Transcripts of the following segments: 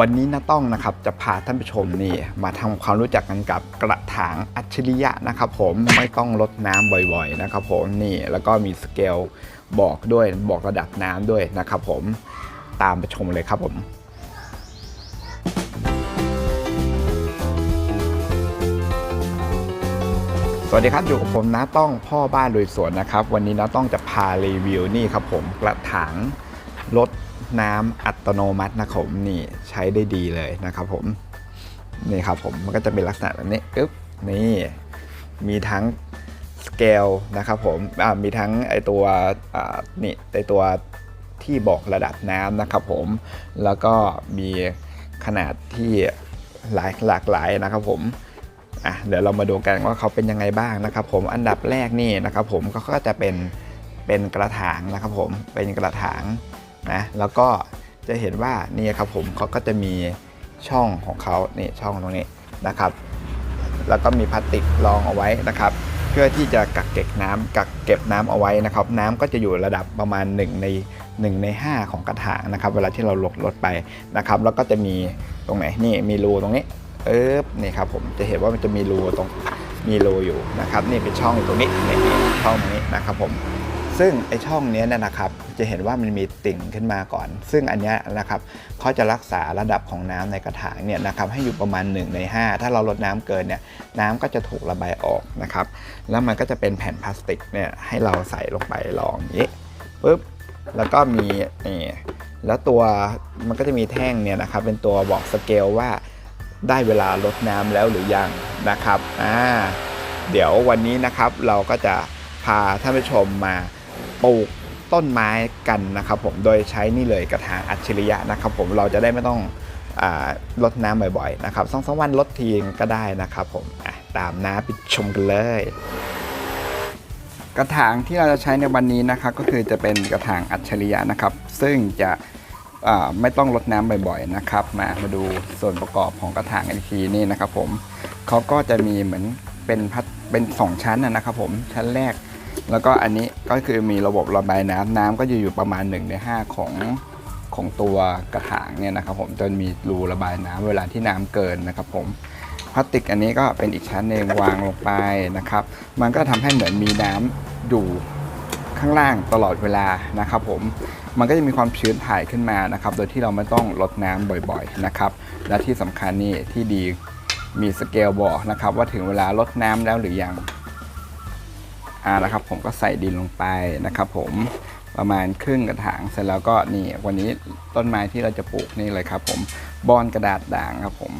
วันนี้น้าต้องนะครับจะพาท่านผู้ชมนี่มาทำความรู้จักกันกับกระถางอัจฉริยะนะครับผมไม่ต้องลดน้ำบ่อยๆนะครับผมนี่แล้วก็มีสเกลบอกด้วยบอกระดับน้ำด้วยนะครับผมตามไปชมเลยครับผมสวัสดีครับอยู่กับผมนะต้องพ่อบ้านลุยสวนนะครับ วันนี้นะต้องจะพารีวิวนี่ครับผมกระถางรด น้ำอัตโนมัตินะครับผมนี่ใช้ได้ดีเลยนะครับผมนี่ครับผมมันก็จะเป็นลักษณะแบบนี้อึ๊บนี่มีทั้งสเกลนะครับผมมีทั้งไอตัวนี่ไอตัวที่บอกระดับน้ำนะครับผม แล้วก็มีขนาดที่หลายหลากหลายนะครับผมอะเดี๋ยวเรามาดูกันว่าเขาเป็นยังไงบ้างนะครับ ผมอันดับแรกนี่นะครับผมก็จะเป็นเป็นกระถางนะครับผมเป็นกระถาง นะแล้วก็จะเห็นว่านี่ครับผมเขาก็จะมีช่องของเขาเนี่ช่องตรงนี้นะครับ แล้วก็มีพลาสติกรองเอาไว้นะครับ เพื่อที่จะกักเก็บน้ำกักเก็บน้ำเอาไว้นะครับ น้ำก็จะอยู่ระดับประมาณ1ใน1ใน 5 ของกระถางนะครับ เวลาที่เราลดลดไปนะครับ แล้วก็จะมีตรงไหนนี่มีรูตรงนี้เอ๊บนี่ครับผมจะเห็นว่ามันจะมีรูตรงมีรูอยู่นะครับ นี่เป็นช่องตรงนี้นี่ช่องตรงนี้นะครับผม ซึ่งไอช่องนี้เนยนะครับจะเห็นว่ามันมีติ่งขึ้นมาก่อน ซึ่งอันนี้นะครับเขาจะรักษาระดับของน้ำในกระถางเนี่ยนะครับให้อยู่ประมาณ 1 ใน 5 ถ้าเราลดน้ำเกินเนี่ยน้ำก็จะถูกระบายออกนะครับแล้วมันก็จะเป็นแผ่นพลาสติกเนี่ยให้เราใส่ลงไปลองอย่างนี้ปุ๊บแล้วก็มีนี่แล้วตัวมันก็จะมีแท่งเนี่ยนะครับเป็นตัวบอกสเกลว่าได้เวลาลดน้ำแล้วหรือยังนะครับอ่าเดี๋ยววันนี้นะครับเราก็จะพาท่านผู้ชมมา ปลูกต้นไม้กันนะครับผมโดยใช้นี่เลยกระถางอัจฉริยะนะครับผมเราจะได้ไม่ต้องอลดน้ำบ่อยๆนะครับสองสวันลดทีงก็ได้นะครับผมตามน้าไปชมกันเลย กระถางที่เราจะใช้ในวันนี้นะครับก็คือจะเป็นกระถางอัจฉริยะนะครับ ซึ่งจะไม่ต้องรดน้ำบ่อยๆนะครับ มามาดูส่วนประกอบของกระถางอีกทีนี่นะครับผมเขาก็จะมีเหมือนเป็นพัดเป็นสองชั้นนะครับผมชั้นแรก แล้วก็อันนี้ก็คือมีระบบระบายน้ำน้ำก็จะอยู่ประมาณ1ใน5ของของตัวกระถางเนี่ยนะครับผมจนมีรูระบายน้ำเวลาที่น้ำเกินนะครับผมพลาสติกอันนี้ก็เป็นอีกชั้นหนึ่งวางลงไปนะครับ มันก็ทำให้เหมือนมีน้ำอยู่ข้างล่างตลอดเวลานะครับ ผมมันก็จะมีความชื้นถ่ายขึ้นมานะครับ โดยที่เราไม่ต้องลดน้ำบ่อยๆนะครับ และที่สำคัญนี่ที่ดีมีสเกลบอกนะครับ ว่าถึงเวลาลดน้ำแล้วหรือยัง อ่านะครับผมก็ใส่ดินลงไปนะครับผมประมาณครึ่งกระถางเสร็จแล้วก็นี่วันนี้ต้นไม้ที่เราจะปลูกนี่เลยครับ ผมบอนกระดาษด่างครับผม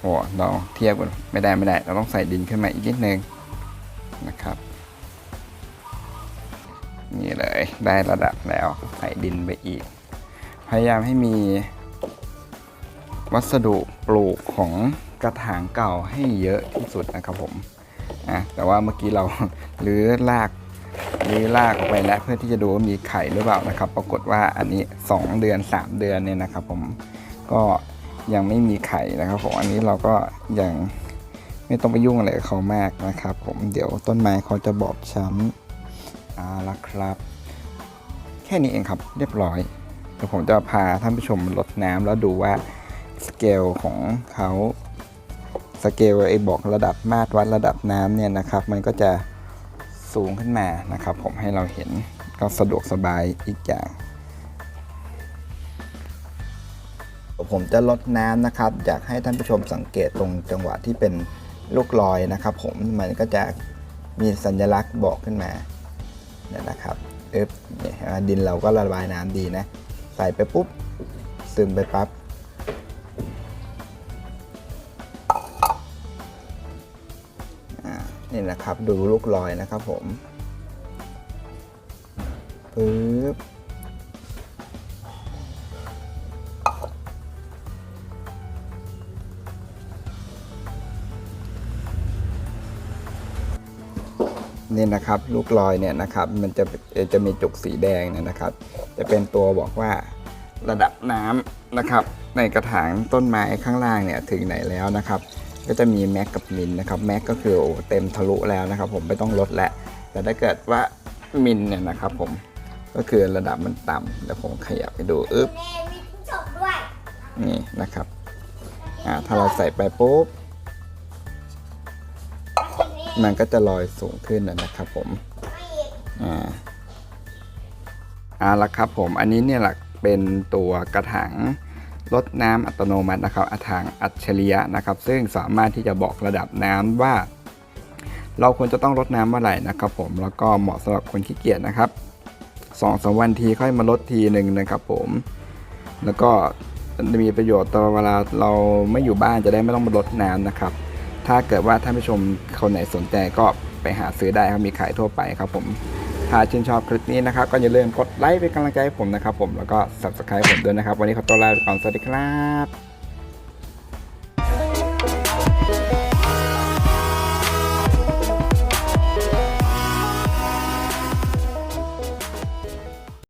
โอ้เราเทียบกันไม่ได้ไม่ได้ เราต้องใส่ดินขึ้นมาอีกนิดนึงนะครับนี่เลยได้ระดับแล้วใส่ดินไปอีก พยายามให้มี วัสดุปลูกของกระถางเก่าให้เยอะที่สุดนะครับผมะแต่ว่าเมื่อกี้เราหรือรากรื้อรากออกไปแล้วเพื่อที่จะดูว่ามีไข่หรือเปล่านะครับ ปรากฏว่าอันนี้ 2 เดือน 3 เดือนเนี่ยนะครับ ผมก็ยังไม่มีไข่นะครับผมอันนี้เราก็ยังไม่ต้องไปยุ่งอะไรกับเขามากนะครับ ผมเดี๋ยวต้นไม้เขาจะบอบช้ำเอาละครับ แค่นี้เองครับเรียบร้อยเดี๋ยวผมจะพาท่านผู้ชมลดน้ำแล้วดูว่าสเกลของเขา สเกลไอ้บอกระดับมาตรวัดระดับน้ำเนี่ยนะครับ มันก็จะสูงขึ้นมานะครับ ผมให้เราเห็นก็สะดวกสบายอีกอย่าง ผมจะลดน้ำนะครับ อยากให้ท่านผู้ชมสังเกตตรงจังหวะที่เป็นลูกลอยนะครับ ผมมันก็จะมีสัญลักษณ์บอกขึ้นมาเนี่ยนะครับเอ๊บเนี่ยดินเราก็ระบายน้ำดีนะ ใส่ไปปุ๊บซึมไปปั๊บ นี่นะครับ ดูลูกลอยนะครับผมปึ๊บนี่นะครับลูกลอยเนี่ยนะครับมันจะจะมีจุกสีแดงเนี่ยนะครับ จะเป็นตัวบอกว่าระดับน้ำนะครับ ในกระถางต้นไม้ข้างล่างเนี่ยถึงไหนแล้วนะครับ ก็จะมีแม็กกับมินนะครับแม็กก็คือโอ้เต็มทะลุแล้วนะครับผมไม่ต้องลดแล้วแต่ถ้าเกิดว่ามินเนี่ยนะครับผมก็คือระดับมันต่ำเดี๋ยวผมขยับไปดูอึ๊บนี่นะครับอ่าถ้าเราใส่ไปปุ๊บมันก็จะลอยสูงขึ้นนะครับผมอ่าเอาละครับผมอันนี้เนี่ยหละเป็นตัวกระถาง ลดน้ำอัตโนมัตินะครับอาถางอัจฉริยะนะครับ ซึ่งสามารถที่จะบอกระดับน้ำว่า เราควรจะต้องลดน้ำเมื่อไหร่นะครับ ผมแล้วก็เหมาะสำหรับคนขี้เกียจนะครับสองสามวันทีค่อยมาลดทีหนึ่งนะครับ ผมแล้วก็มีประโยชน์ต่อเวลาเราไม่อยู่บ้านจะได้ไม่ต้องมาลดน้ำนะครับ ถ้าเกิดว่าท่านผู้ชมคนไหนสนใจก็ไปหาซื้อได้ครับมีขายทั่วไปครับผม ถ้าชื่นชอบคลิปนี้นะครับก็อย่าลืมกดไลค์เป็นกำลังใจให้ผมนะครับผมแล้วก็ subscribe ผมด้วยนะครับ วันนี้ขอตัวลาไปก่อนสวัสดีครับ